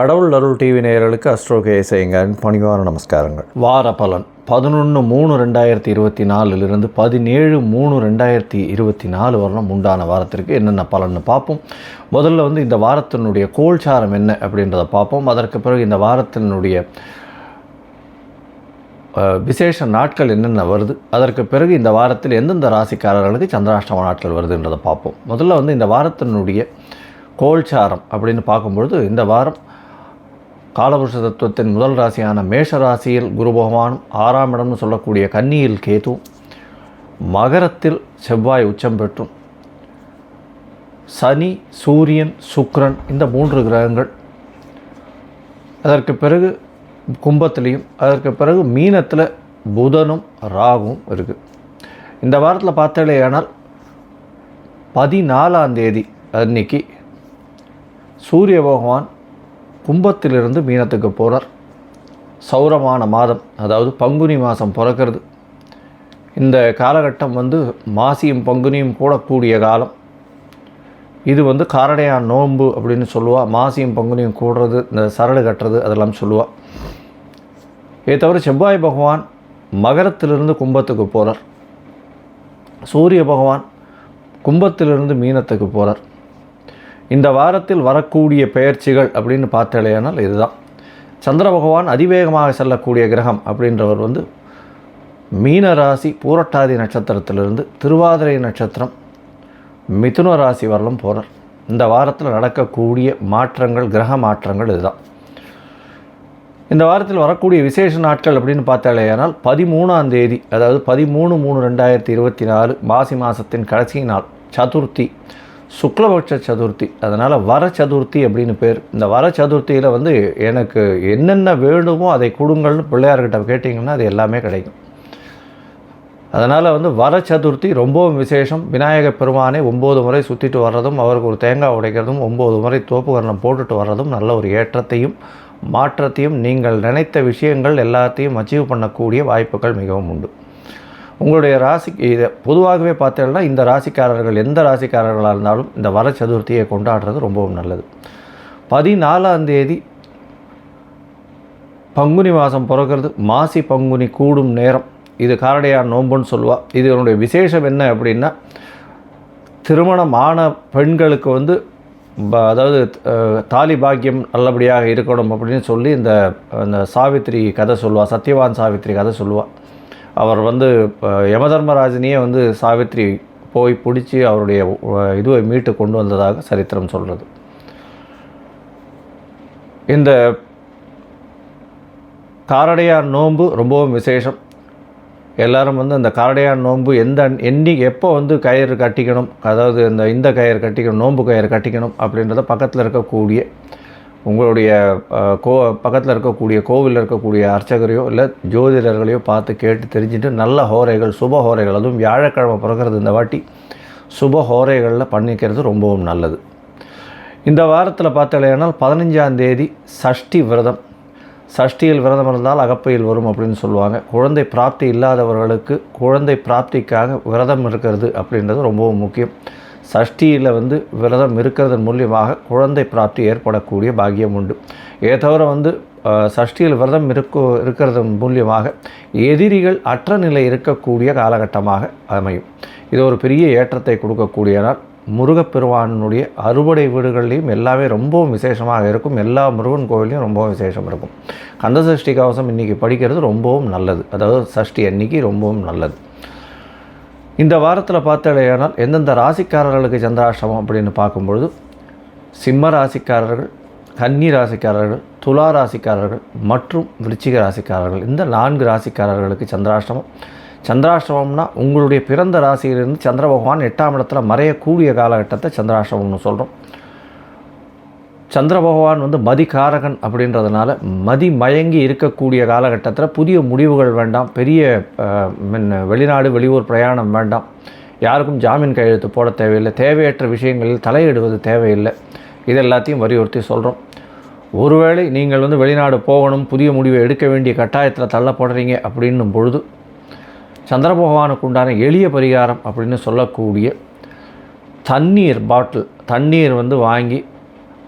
கடவுள் அருள் டிவி நேயர்களுக்கு அஸ்ட்ரோ கேசைங்கன் பணிவான நமஸ்காரங்கள். வார பலன். பதினொன்று மூணு ரெண்டாயிரத்தி இருபத்தி நாலுலேருந்து பதினேழு மூணு ரெண்டாயிரத்தி இருபத்தி நாலு வரலாம் உண்டான வாரத்திற்கு என்னென்ன பலன்னு பார்ப்போம். முதல்ல வந்து இந்த வாரத்தினுடைய கோல்சாரம் என்ன அப்படின்றத பார்ப்போம். அதற்கு பிறகு இந்த வாரத்தினுடைய விசேஷ நாட்கள் என்னென்ன வருது? அதற்கு பிறகு இந்த வாரத்தில் எந்தெந்த ராசிக்காரர்களுக்கு சந்திராஷ்டம நாட்கள் வருதுன்றதை பார்ப்போம். முதல்ல வந்து இந்த வாரத்தினுடைய கோல்சாரம் அப்படின்னு பார்க்கும்பொழுது இந்த வாரம் காலபுருஷ தத்துவத்தின் முதல் ராசியான மேஷ ராசியில் குரு பகவானும் ஆறாம் இடம்னு சொல்லக்கூடிய கன்னியில் கேது மகரத்தில் செவ்வாய் உச்சம் பெற்றும். சனி சூரியன் சுக்ரன் இந்த மூன்று கிரகங்கள். அதற்கு பிறகு கும்பத்திலையும் அதற்கு பிறகு மீனத்தில் புதனும் ராகும் இருக்குது இந்த வாரத்தில் பார்த்தாலேயானால் பதினாலாம் தேதி அன்னைக்கு சூரிய பகவான் கும்பத்திலிருந்து மீனத்துக்கு போகிறார் சௌரமான மாதம் அதாவது பங்குனி மாதம் பிறக்கிறது. இந்த காலகட்டம் வந்து மாசியும் பங்குனியும் கூடக்கூடிய காலம். இது வந்து காரடையான் நோன்பு அப்படின்னு சொல்லுவாள் மாசியும் பங்குனியும் கூடுறது இந்த சரடு கட்டுறது அதெல்லாம் சொல்லுவாள் இதை தவிர செவ்வாய் பகவான் மகரத்திலிருந்து கும்பத்துக்கு போகிறார் சூரிய பகவான் கும்பத்திலிருந்து மீனத்துக்கு போகிறார் இந்த வாரத்தில் வரக்கூடிய பெயர்ச்சிகள் அப்படின்னு பார்த்தாலேயானால் இதுதான். சந்திர பகவான் அதிவேகமாக செல்லக்கூடிய கிரகம் அப்படின்றவர் வந்து மீன ராசி பூரட்டாதி நட்சத்திரத்திலிருந்து திருவாதிரை நட்சத்திரம் மிதுன ராசி வரலும் போகிறார் இந்த வாரத்தில் நடக்கக்கூடிய மாற்றங்கள் கிரக மாற்றங்கள் இதுதான். இந்த வாரத்தில் வரக்கூடிய விசேஷ நாட்கள் அப்படின்னு பார்த்தாலேயானால் பதிமூணாம் தேதி அதாவது பதிமூணு மூணு ரெண்டாயிரத்தி இருபத்தி நாலு மாசி மாதத்தின் கடைசி நாள் சதுர்த்தி. சுக்லபட்ச சதுர்த்தி. அதனால் வர சதுர்த்தி அப்படின்னு பேர். இந்த வர சதுர்த்தியில் வந்து எனக்கு என்னென்ன வேணுமோ அதை கொடுங்கள்னு பிள்ளையார்கிட்ட கேட்டிங்கன்னா அது எல்லாமே கிடைக்கும். அதனால் வந்து வர சதுர்த்தி ரொம்பவும் விசேஷம். விநாயக பெருமானை ஒம்பது முறை சுற்றிட்டு வர்றதும் அவருக்கு ஒரு தேங்காய் உடைக்கிறதும் ஒம்பது முறை தோப்புகரணம் போட்டுட்டு வர்றதும் நல்ல ஒரு ஏற்றத்தையும் மாற்றத்தையும் நீங்கள் நினைத்த விஷயங்கள் எல்லாத்தையும் அச்சீவ் பண்ணக்கூடிய வாய்ப்புகள் மிகவும் உண்டு. உங்களுடைய ராசி இதை பொதுவாகவே பார்த்தீங்கன்னா இந்த ராசிக்காரர்கள் எந்த ராசிக்காரர்களாக இருந்தாலும் இந்த வர சதுர்த்தியை கொண்டாடுறது ரொம்பவும் நல்லது. பதினாலாம் தேதி பங்குனி மாதம் பிறக்கிறது. மாசி பங்குனி கூடும் நேரம். இது காரடையார் நோன்புன்னு இது இதனுடைய விசேஷம் என்ன அப்படின்னா திருமணம் ஆன பெண்களுக்கு வந்து ப- அதாவது தாலி பாக்கியம் நல்லபடியாக இருக்கணும் அப்படின்னு சொல்லி இந்த அந்த சாவித்திரி கதை சொல்லுவாள் சத்யவான் சாவித்திரி கதை சொல்லுவாள் அவர் வந்து அஹ், யமதர்மராஜனையே வந்து சாவித்திரி போய் பிடிச்சி அவருடைய இதுவை மீட்டு கொண்டு வந்ததாக சரித்திரம் சொல்கிறது இந்த காரடையார் நோன்பு ரொம்பவும் விசேஷம். எல்லாரும் வந்து அந்த காரடையார் நோன்பு எந்த எண்ணி எப்போ வந்து கயிறு கட்டிக்கணும் அதாவது இந்த இந்த கயிறு கட்டிக்கணும் நோன்பு கயிறு கட்டிக்கணும் அப்படின்றத பக்கத்தில் இருக்கக்கூடிய உங்களுடைய கோ பக்கத்தில் இருக்கக்கூடிய கோவிலில் இருக்கக்கூடிய அர்ச்சகரையோ இல்லை ஜோதிடர்களையோ பார்த்து கேட்டு தெரிஞ்சுட்டு நல்ல ஹோரைகள் சுப ஹோரைகள் அதுவும் வியாழக்கிழமை பிறக்கிறது இந்த வாட்டி சுப ஹோரைகளில் பண்ணிக்கிறது ரொம்பவும் நல்லது. இந்த வாரத்தில் பார்த்தாலேனால் பதினஞ்சாம் தேதி சஷ்டி விரதம். சஷ்டியில் விரதம் இருந்தால் அகப்பையில் வரும் அப்படின்னு சொல்லுவாங்க. குழந்தை பிராப்தி இல்லாதவர்களுக்கு குழந்தை பிராப்திக்காக விரதம் இருக்கிறது அப்படின்றது ரொம்பவும் முக்கியம். சஷ்டியில் வந்து விரதம் இருக்கிறதன் மூலியமாக குழந்தை பிராப்தி ஏற்படக்கூடிய பாக்கியம் உண்டு. இதை தவிர வந்து சஷ்டியில் விரதம் இருக்க இருக்கிறதன் மூலியமாக எதிரிகள் அற்ற நிலை இருக்கக்கூடிய காலகட்டமாக அமையும். இது ஒரு பெரிய ஏற்றத்தை கொடுக்கக்கூடிய நாள் முருகப்பெருமானுடைய அறுபடை வீடுகள்லையும் எல்லாமே ரொம்பவும் விசேஷமாக இருக்கும். எல்லா முருகன் கோவிலையும் ரொம்பவும் விசேஷம் இருக்கும். கந்த சஷ்டி கவசம் இன்றைக்கி படிக்கிறது ரொம்பவும் நல்லது. அதாவது சஷ்டி அன்னைக்கு ரொம்பவும் நல்லது. இந்த வாரத்தில் பார்த்தடையானால் எந்தெந்த ராசிக்காரர்களுக்கு சந்திராஷ்டமம் அப்படின்னு பார்க்கும்பொழுது சிம்ம ராசிக்காரர்கள் கன்னி ராசிக்காரர்கள் துலா ராசிக்காரர்கள் மற்றும் விருச்சிக ராசிக்காரர்கள். இந்த நான்கு ராசிக்காரர்களுக்கு சந்திராஷ்டமம். சந்திராஷ்டமம்னா உங்களுடைய பிறந்த ராசியிலிருந்து சந்திர பகவான் எட்டாம் இடத்துல மறையக்கூடிய காலகட்டத்தை சந்திராஷ்டமம்னு சொல்கிறோம் சந்திர பகவான் வந்து மதிகாரகன் அப்படின்றதுனால மதி மயங்கி இருக்கக்கூடிய காலகட்டத்தில் புதிய முடிவுகள் வேண்டாம் பெரிய வெளிநாடு வெளியூர் பிரயாணம் வேண்டாம். யாருக்கும் ஜாமீன் கையெழுத்து போட தேவையில்லை. தேவையற்ற விஷயங்களில் தலையிடுவது தேவையில்லை. இது எல்லாத்தையும் வலியுறுத்தி சொல்கிறோம் ஒருவேளை நீங்கள் வந்து வெளிநாடு போகணும் புதிய முடிவை எடுக்க வேண்டிய கட்டாயத்தில் தள்ளப்படுறீங்க அப்படின்னும் பொழுது சந்திர பகவானுக்கு உண்டான எளிய பரிகாரம் அப்படின்னு சொல்லக்கூடிய தண்ணீர் பாட்டில் தண்ணீர் வந்து வாங்கி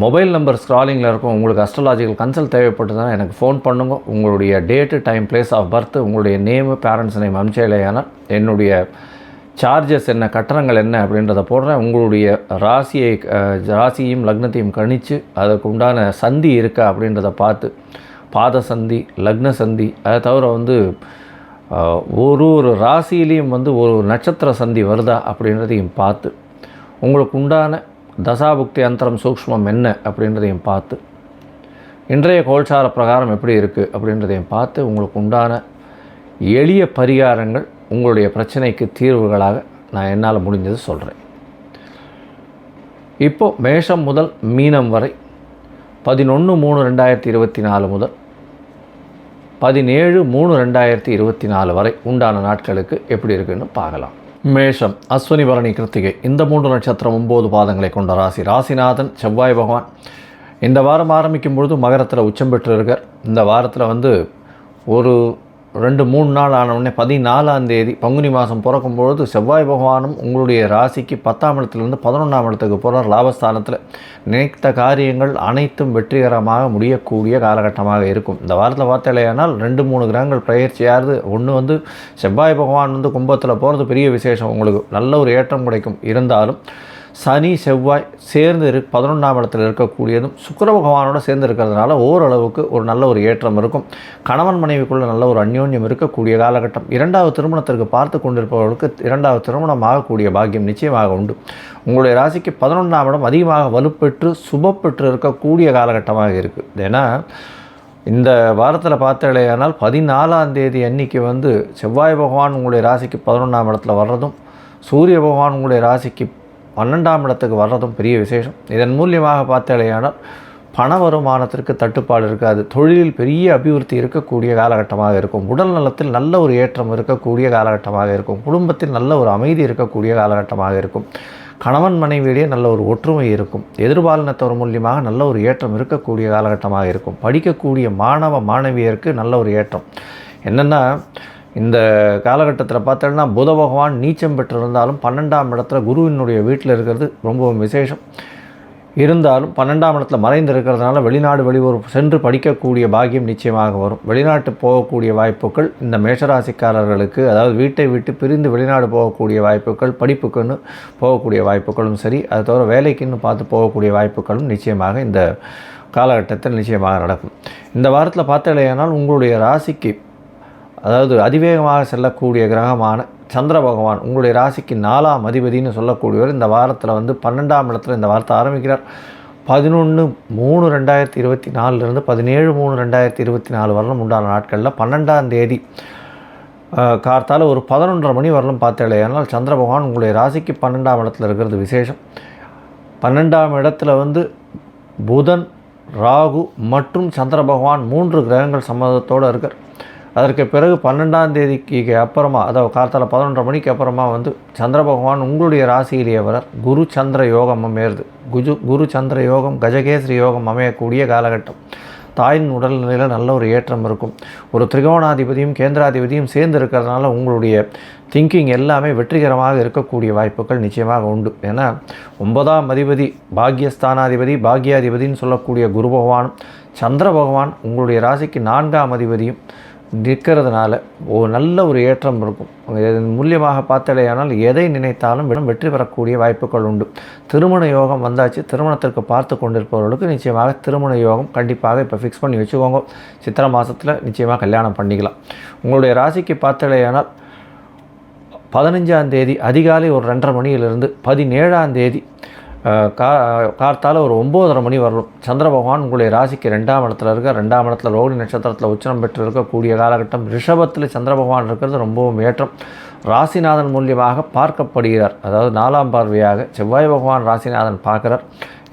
மொபைல் நம்பர் ஸ்க்ராலிங்கில் இருக்கும். உங்களுக்கு அஸ்ட்ராலாஜிக்கல் கன்சல்ட் தேவைப்பட்டதுன்னா எனக்கு ஃபோன் பண்ணுங்க. உங்களுடைய date time place of birth உங்களுடைய நேமு பேரண்ட்ஸ் நேம் அனுப்பிச்சேலையானால் என்னுடைய சார்ஜஸ் என்ன கட்டணங்கள் என்ன அப்படின்றத போடுறேன். உங்களுடைய ராசியை ராசியும் ராசியையும் லக்னத்தையும் கணித்து அதுக்கு உண்டான சந்தி இருக்கா அப்படின்றத பார்த்து பாத சந்தி லக்ன சந்தி அதை தவிர வந்து ஒரு ஒரு ராசியிலையும் வந்து ஒரு நட்சத்திர சந்தி வருதா அப்படின்றதையும் பார்த்து உங்களுக்கு உண்டான தசாபுக்தி அந்தரம் சூக்ஷ்மம் என்ன அப்படின்றதையும் பார்த்து இன்றைய கோல்சார பிரகாரம் எப்படி இருக்குது அப்படின்றதையும் பார்த்து உங்களுக்கு உண்டான எளிய பரிகாரங்கள் உங்களுடைய பிரச்சனைக்கு தீர்வுகளாக நான் என்னால் முடிஞ்சது சொல்கிறேன் இப்போ மேஷம் முதல் மீனம் வரை பதினொன்று மூணு ரெண்டாயிரத்தி இருபத்தி நாலு முதல் பதினேழு மூணு ரெண்டாயிரத்தி இருபத்தி நாலு வரை உண்டான நாட்களுக்கு எப்படி இருக்குன்னு பார்க்கலாம். மேஷம் அஸ்வினி பரணி கிருத்திகை. இந்த மூன்று நட்சத்திரம் ஒம்பது பாதங்களை கொண்ட ராசி. ராசிநாதன் செவ்வாய் பகவான். இந்த வாரம் ஆரம்பிக்கும் பொழுது மகரத்தில் உச்சம் பெற்று இருக்கார் இந்த வாரத்தில் வந்து ஒரு ரெண்டு மூணு நாள் ஆனவுடனே பதினாலாம் தேதி பங்குனி மாதம் பிறக்கும் பொழுது செவ்வாய் பகவானும் உங்களுடைய ராசிக்கு பத்தாம் இடத்துலேருந்து பதினொன்றாம் இடத்துக்கு போகிறார் லாபஸ்தானத்தில் நினைத்த காரியங்கள் அனைத்தும் வெற்றிகரமாக முடியக்கூடிய காலகட்டமாக இருக்கும். இந்த வாரத்தில் பார்த்தாலேயானால் ரெண்டு மூணு கிரகங்கள் பயிற்சியாகிறது ஒன்று வந்து செவ்வாய் பகவான் வந்து கும்பத்தில் போகிறது பெரிய விசேஷம். உங்களுக்கு நல்ல ஒரு ஏற்றம் கிடைக்கும். இருந்தாலும் சனி செவ்வாய் சேர்ந்து இரு பதினொன்றாம் இடத்துல இருக்கக்கூடியதும் சுக்கர பகவானோட சேர்ந்து இருக்கிறதுனால ஓரளவுக்கு ஒரு நல்ல ஒரு ஏற்றம் இருக்கும். கணவன் மனைவிக்குள்ள நல்ல ஒரு அந்யோன்யம் இருக்கக்கூடிய காலகட்டம். இரண்டாவது திருமணத்திற்கு பார்த்து கொண்டிருப்பவர்களுக்கு இரண்டாவது திருமணம் ஆகக்கூடிய பாக்கியம் நிச்சயமாக உண்டு. உங்களுடைய ராசிக்கு பதினொன்றாம் இடம் அதிகமாக வலுப்பெற்று சுபப்பெற்று இருக்கக்கூடிய காலகட்டமாக இருக்குது ஏன்னா இந்த வாரத்தில் பார்த்தாலேயானால் பதினாலாம் தேதி அன்னைக்கு வந்து செவ்வாய் பகவான் உங்களுடைய ராசிக்கு பதினொன்றாம் இடத்துல வர்றதும் சூரிய பகவான் உங்களுடைய ராசிக்கு பன்னெண்டாம் இடத்துக்கு வர்றதும் பெரிய விசேஷம். இதன் மூலியமாக பார்த்தாலேயானால் பண வருமானத்திற்கு தட்டுப்பாடு இருக்காது. தொழிலில் பெரிய அபிவிருத்தி இருக்கக்கூடிய காலகட்டமாக இருக்கும். உடல் நலத்தில் நல்ல ஒரு ஏற்றம் இருக்கக்கூடிய காலகட்டமாக இருக்கும். குடும்பத்தில் நல்ல ஒரு அமைதி இருக்கக்கூடிய காலகட்டமாக இருக்கும். கணவன் மனைவியிடையே நல்ல ஒரு ஒற்றுமை இருக்கும். எதிர்பாலினத்தவர் மூலியமாக நல்ல ஒரு ஏற்றம் இருக்கக்கூடிய காலகட்டமாக இருக்கும். படிக்கக்கூடிய மாணவ மாணவியருக்கு நல்ல ஒரு ஏற்றம். என்னென்னா இந்த காலகட்டத்தில் பார்த்தோன்னா புத பகவான் நீச்சம் பெற்றிருந்தாலும் பன்னெண்டாம் இடத்துல குருவினுடைய வீட்டில் இருக்கிறது ரொம்பவும் விசேஷம். இருந்தாலும் பன்னெண்டாம் இடத்துல மறைந்து இருக்கிறதுனால வெளிநாடு வெளியூர் சென்று படிக்கக்கூடிய பாக்கியம் நிச்சயமாக வரும். வெளிநாட்டு போகக்கூடிய வாய்ப்புகள் இந்த மேஷராசிக்காரர்களுக்கு அதாவது வீட்டை விட்டு பிரிந்து வெளிநாடு போகக்கூடிய வாய்ப்புகள் படிப்புக்குன்னு போகக்கூடிய வாய்ப்புகளும் சரி அது தவிர வேலைக்குன்னு பார்த்து போகக்கூடிய வாய்ப்புகளும் நிச்சயமாக இந்த காலகட்டத்தில் நிச்சயமாக நடக்கும். இந்த வாரத்தில் பார்த்தலையானால் உங்களுடைய ராசிக்கு அதாவது அதிவேகமாக செல்லக்கூடிய கிரகமான சந்திர பகவான் உங்களுடைய ராசிக்கு நாலாம் அதிபதினு சொல்லக்கூடியவர் இந்த வாரத்தில் வந்து பன்னெண்டாம் இடத்துல இந்த வாரத்தை ஆரம்பிக்கிறார். பதினொன்று மூணு ரெண்டாயிரத்தி இருபத்தி நாலுலேருந்து பதினேழு மூணு ரெண்டாயிரத்தி இருபத்தி நாலு வரலும் உண்டான நாட்களில் பன்னெண்டாம் தேதி கார்த்தால் ஒரு பதினொன்றரை மணி வரலும் பார்த்தேனால் சந்திர பகவான் உங்களுடைய ராசிக்கு பன்னெண்டாம் இடத்துல இருக்கிறது விசேஷம். பன்னெண்டாம் இடத்துல வந்து புதன் ராகு மற்றும் சந்திர பகவான் மூன்று கிரகங்கள் சம்மதத்தோடு இருக்கார். அதற்கு பிறகு பன்னெண்டாம் தேதிக்கு அப்புறமா அதாவது கார்த்தால பதினொன்றரை மணிக்கு அப்புறமா வந்து சந்திர பகவான் உங்களுடைய ராசியிலேயே வரார். குரு சந்திர யோகம் அமையிறது. குஜு குரு சந்திர யோகம் கஜகேசரி யோகம் அமையக்கூடிய காலகட்டம். தாயின் உடல்நிலையில் நல்ல ஒரு ஏற்றம் இருக்கும். ஒரு திரிகோணாதிபதியும் கேந்திராதிபதியும் சேர்ந்து இருக்கிறதுனால உங்களுடைய திங்கிங் எல்லாமே வெற்றிகரமாக இருக்கக்கூடிய வாய்ப்புகள் நிச்சயமாக உண்டு. ஏன்னா ஒன்பதாம் அதிபதி பாக்யஸ்தானாதிபதி பாக்யாதிபதின்னு சொல்லக்கூடிய குரு பகவானும் சந்திர பகவான் உங்களுடைய ராசிக்கு நான்காம் அதிபதியும் நிற்கிறதுனால ஒரு நல்ல ஒரு ஏற்றம் இருக்கும். இதன் மூலியமாக பார்த்தாலேயானால் எதை நினைத்தாலும் விடம் வெற்றி பெறக்கூடிய வாய்ப்புகள் உண்டு. திருமண யோகம் வந்தாச்சு. திருமணத்திற்கு பார்த்து கொண்டிருப்பவர்களுக்கு நிச்சயமாக திருமண யோகம் கண்டிப்பாக இப்போ ஃபிக்ஸ் பண்ணி வச்சுக்கோங்க. சித்திரை மாதத்தில் நிச்சயமாக கல்யாணம் பண்ணிக்கலாம். உங்களுடைய ராசிக்கு பார்த்தலையானால் பதினஞ்சாம் தேதி அதிகாலை ஒரு ரெண்டரை மணியிலிருந்து பதினேழாம் தேதி கா கார்த்தால் ஒரு ஒம்போதரை மணி வரும் சந்திர பகவான் உங்களுடைய ராசிக்கு ரெண்டாம் இடத்துல இருக்க ரெண்டாம் இடத்துல ரோகிணி நட்சத்திரத்தில் உச்சரம் பெற்று இருக்கக்கூடிய காலகட்டம் ரிஷபத்தில் சந்திர பகவான் இருக்கிறது ரொம்பவும் ஏற்றம். ராசிநாதன் மூலியமாக பார்க்கப்படுகிறார். அதாவது நாலாம் பார்வையாக செவ்வாய் பகவான் ராசிநாதன் பார்க்குறார்.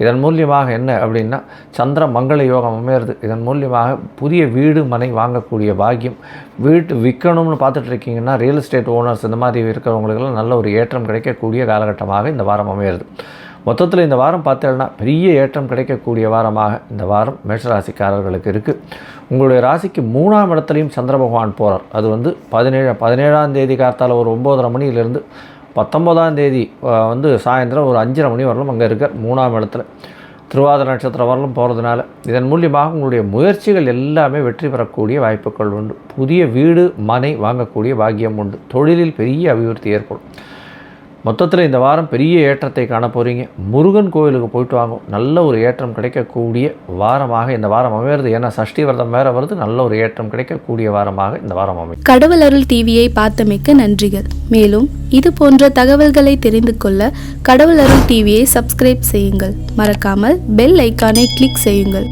இதன் மூலியமாக என்ன அப்படின்னா சந்திர மங்கள யோகம் அமையிறது. இதன் மூலியமாக புதிய வீடு மனை வாங்கக்கூடிய பாக்கியம். வீட்டு விற்கணும்னு பார்த்துட்டு இருக்கீங்கன்னா ரியல் எஸ்டேட் ஓனர்ஸ் இந்த மாதிரி இருக்கிறவங்களுக்கெல்லாம் நல்ல ஒரு ஏற்றம் கிடைக்கக்கூடிய காலகட்டமாக இந்த வாரம் அமையிறது. மொத்தத்தில் இந்த வாரம் பார்த்தேன்னா பெரிய ஏற்றம் கிடைக்கக்கூடிய வாரமாக இந்த வாரம் மேஷராசிக்காரர்களுக்கு இருக்குது உங்களுடைய ராசிக்கு மூணாம் இடத்துலையும் சந்திர பகவான் போகிறார் அது வந்து பதினேழு பதினேழாம் தேதி காத்தால் ஒரு ஒம்போதரை மணியிலிருந்து பத்தொம்போதாம் தேதி வந்து சாயந்தரம் ஒரு அஞ்சரை மணி வரலும் அங்கே இருக்கார் மூணாம் இடத்துல. திருவாதிர நட்சத்திரம் வரலும் போகிறதுனால இதன் மூலியமாக உங்களுடைய முயற்சிகள் எல்லாமே வெற்றி பெறக்கூடிய வாய்ப்புகள் உண்டு. புதிய வீடு மனை வாங்கக்கூடிய பாக்கியம் உண்டு. தொழிலில் பெரிய அபிவிருத்தி ஏற்படும். மொத்தத்தில் இந்த வாரம் பெரிய ஏற்றத்தை காண போகிறீங்க முருகன் கோயிலுக்கு போயிட்டு வாங்கும். நல்ல ஒரு ஏற்றம் கிடைக்கக்கூடிய வாரமாக இந்த வாரம் அமையிறது ஏன்னா சஷ்டி விரதம் வேறு வருது. நல்ல ஒரு ஏற்றம் கிடைக்கக்கூடிய வாரமாக இந்த வாரம் அமையும். கடவுள் அருள் டிவியை பார்த்தமைக்க நன்றிகள். மேலும் இது போன்ற தகவல்களை தெரிந்து கொள்ள கடவுள் அருள் டிவியை சப்ஸ்கிரைப் செய்யுங்கள். மறக்காமல் பெல் ஐக்கானை கிளிக் செய்யுங்கள்.